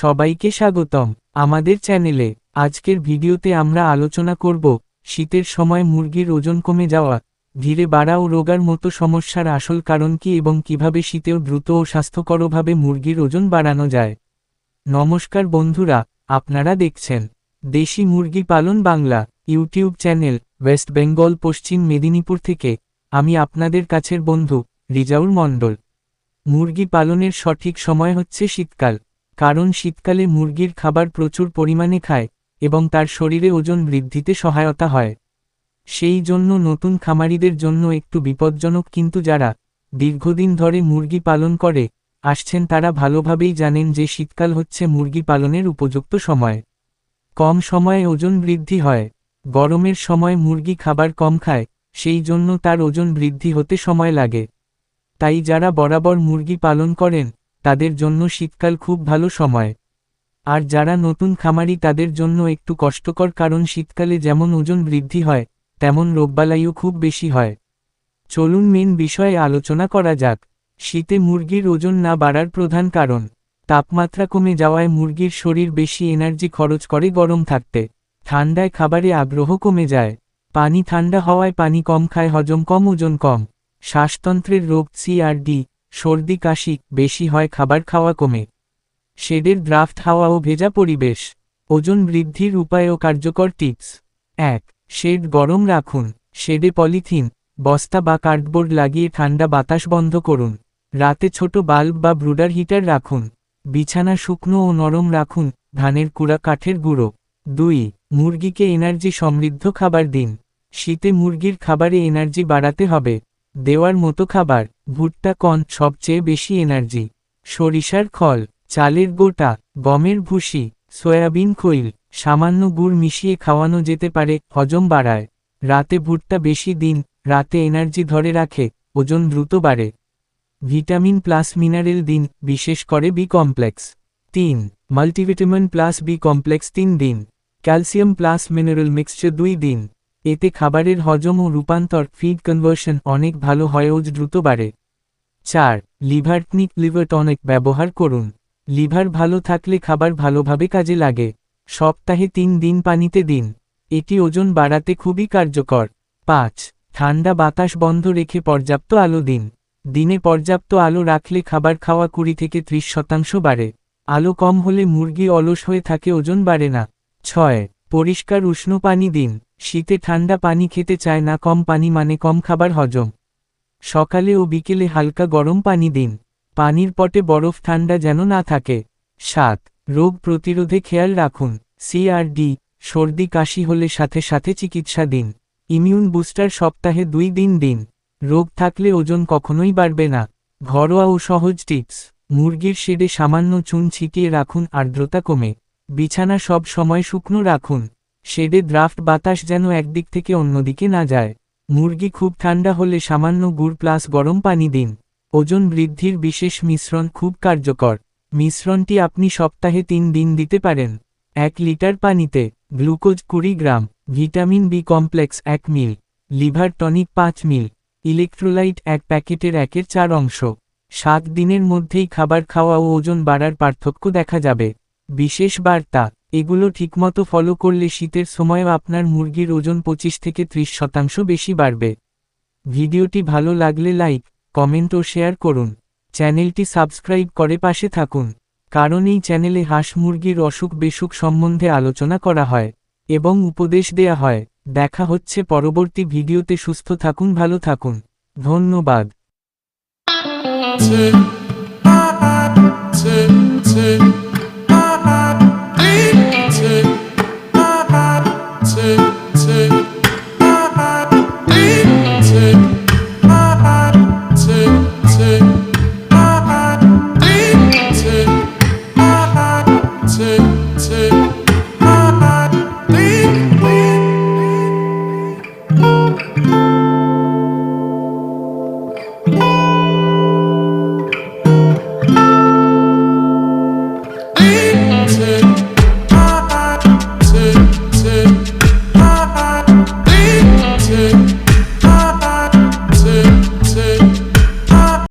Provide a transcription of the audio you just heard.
সবাইকে স্বাগতম। আমাদের চ্যানেলে আজকের ভিডিওতে আমরা আলোচনা করব শীতের সময় মুরগির ওজন কমে যাওয়া, ধীরে বাড়া ও রোগার মতো সমস্যার আসল কারণ কি এবং কীভাবে শীতেও দ্রুত ও স্বাস্থ্যকরভাবে মুরগির ওজন বাড়ানো যায়। নমস্কার বন্ধুরা, আপনারা দেখছেন দেশি মুরগি পালন Bangla YouTube channel west Bengal, পশ্চিম মেদিনীপুর থেকে আমি আপনাদের কাছের বন্ধু রিজাউর মণ্ডল। মুরগি পালনের সঠিক সময় হচ্ছে শীতকাল। কারণ শীতকালে মুরগির খাবার প্রচুর পরিমাণে খায়, এবং তার শরীরে ওজন বৃদ্ধিতে সহায়তা হয়। সেই জন্য নতুন খামারিদের জন্য একটু বিপজ্জনক কিন্তু যারা দীর্ঘদিন ধরে মুরগি পালন করে, আসছেন তারা ভালোভাবেই জানেন যে শীতকাল হচ্ছে মুরগি পালনের উপযুক্ত সময়। কম সময়ে ওজন বৃদ্ধি হয়, গরমের সময় মুরগি খাবার কম খায়, সেই জন্য তার ওজন বৃদ্ধি হতে সময় লাগে। তাই যারা বরাবর মুরগি পালন করেন তাদের জন্য শীতকাল খুব ভালো সময়। আর যারা নতুন খামারি তাদের জন্য একটু কষ্টকর কারণ শীতকালে যেমন ওজন বৃদ্ধি হয়, তেমন রোগবালাইও খুব বেশি হয়। চলুন মেন বিষয়ে আলোচনা করা যাক। শীতে মুরগির ওজন না বাড়ার প্রধান কারণ। তাপমাত্রা কমে যাওয়ায় মুরগির শরীর বেশি এনার্জি খরচ করে গরম থাকতে। ঠান্ডায় খাবারে আগ্রহ কমে যায়। পানি ঠান্ডা হওয়ায় পানি কম খায়, হজম কম, ওজন কম। শ্বাসতন্ত্রের রোগ সিআরডি সর্দি কাশি, বেশি হয় খাবার খাওয়া কমে। শেডের ড্রাফট হাওয়া ও ভেজা পরিবেশ। ওজন বৃদ্ধির উপায় ও কার্যকর টিপস। এক, শেড গরম রাখুন। শেডে পলিথিন, বস্তা বা কার্ডবোর্ড লাগিয়ে ঠান্ডা বাতাস বন্ধ করুন। রাতে ছোট বাল্ব বা ব্রুডার হিটার রাখুন। বিছানা শুকনো ও নরম রাখুন। ধানের কুড়া, কাঠের গুঁড়ো। দুই, মুরগিকে এনার্জি সমৃদ্ধ খাবার দিন। শীতে মুরগির খাবারে এনার্জি বাড়াতে হবে। দেওয়ার মতো খাবার, ভুট্টা কন সবচেয়ে বেশি এনার্জি, সরিষার খল, চালের গোটা, গমের ভুসি, সয়াবিন খৈল, সামান্য গুড় মিশিয়ে খাওয়ানো যেতে পারে হজম বাড়ায়। রাতে ভুট্টা বেশি দিন, রাতে এনার্জি ধরে রাখে, ওজন দ্রুত বাড়ে। ভিটামিন প্লাস মিনারেল দিন, বিশেষ করে বি কমপ্লেক্স। তিন, মাল্টিভিটামিন প্লাস বি কমপ্লেক্স তিন দিন। ক্যালসিয়াম প্লাস মিনারেল মিক্সচার দুই দিন। এতে খাবারের হজম ও রূপান্তর ফিড কনভার্সন অনেক ভালো হয় ও দ্রুত বাড়ে। চার, লিভার টনিক লিভার টনিক ব্যবহার করুন। লিভার ভালো থাকলে খাবার ভালোভাবে কাজে লাগে। সপ্তাহে তিন দিন পানিতে দিন। এটি ওজন বাড়াতে খুবই কার্যকর। পাঁচ, ঠান্ডা বাতাস বন্ধ রেখে পর্যাপ্ত আলো দিন। দিনে পর্যাপ্ত আলো রাখলে খাবার খাওয়া কুড়ি থেকে ত্রিশ শতাংশ বাড়ে। আলো কম হলে মুরগি অলস হয়ে থাকে, ওজন বাড়ে না। ছয়, পরিষ্কার উষ্ণ পানি দিন। শীতে ঠান্ডা পানি খেতে চায় না, কম পানি মানে কম খাবার হজম। সকালে ও বিকেলে হালকা গরম পানি দিন। পানির পটে বরফ ঠান্ডা যেন না থাকে। সাত, রোগ প্রতিরোধে খেয়াল রাখুন। সিআরডি সর্দি কাশি হলে সাথে সাথে চিকিৎসা দিন। ইমিউন বুস্টার সপ্তাহে দুই দিন দিন। রোগ থাকলে ওজন কখনোই বাড়বে না। ঘরোয়া ও সহজ টিপস। মুরগির শেডে সামান্য চুন ছিটিয়ে রাখুন, আর্দ্রতা কমে। বিছানা সব সময় শুকনো রাখুন। শেডে ড্রাফট বাতাস যেন একদিক থেকে অন্যদিকে না যায়। মুরগি খুব ঠান্ডা হলে সামান্য গুড় প্লাস গরম পানি দিন। ওজন বৃদ্ধির বিশেষ মিশ্রণ খুব কার্যকর। মিশ্রণটি আপনি সপ্তাহে তিন দিন দিতে পারেন। এক লিটার পানিতে গ্লুকোজ কুড়ি গ্রাম, ভিটামিন বি কমপ্লেক্স এক মিল, লিভার টনিক পাঁচ মিল, ইলেকট্রোলাইট এক প্যাকেটের একের চার অংশ। সাত দিনের মধ্যেই খাবার খাওয়া ও ওজন বাড়ার পার্থক্য দেখা যাবে। বিশেষ বার্তা এগুলো ঠিকমতো ফলো করলে শীতের সময়ও আপনার মুরগির ওজন পঁচিশ থেকে ত্রিশ শতাংশ বেশি বাড়বে। ভিডিওটি ভালো লাগলে লাইক, কমেন্ট ও শেয়ার করুন। চ্যানেলটি সাবস্ক্রাইব করে পাশে থাকুন, কারণ এই চ্যানেলে হাঁস মুরগির অসুখ বেসুখ সম্বন্ধে আলোচনা করা হয় এবং উপদেশ দেয়া হয়। দেখা হচ্ছে পরবর্তী ভিডিওতে, সুস্থ থাকুন, ভালো থাকুন। ধন্যবাদ.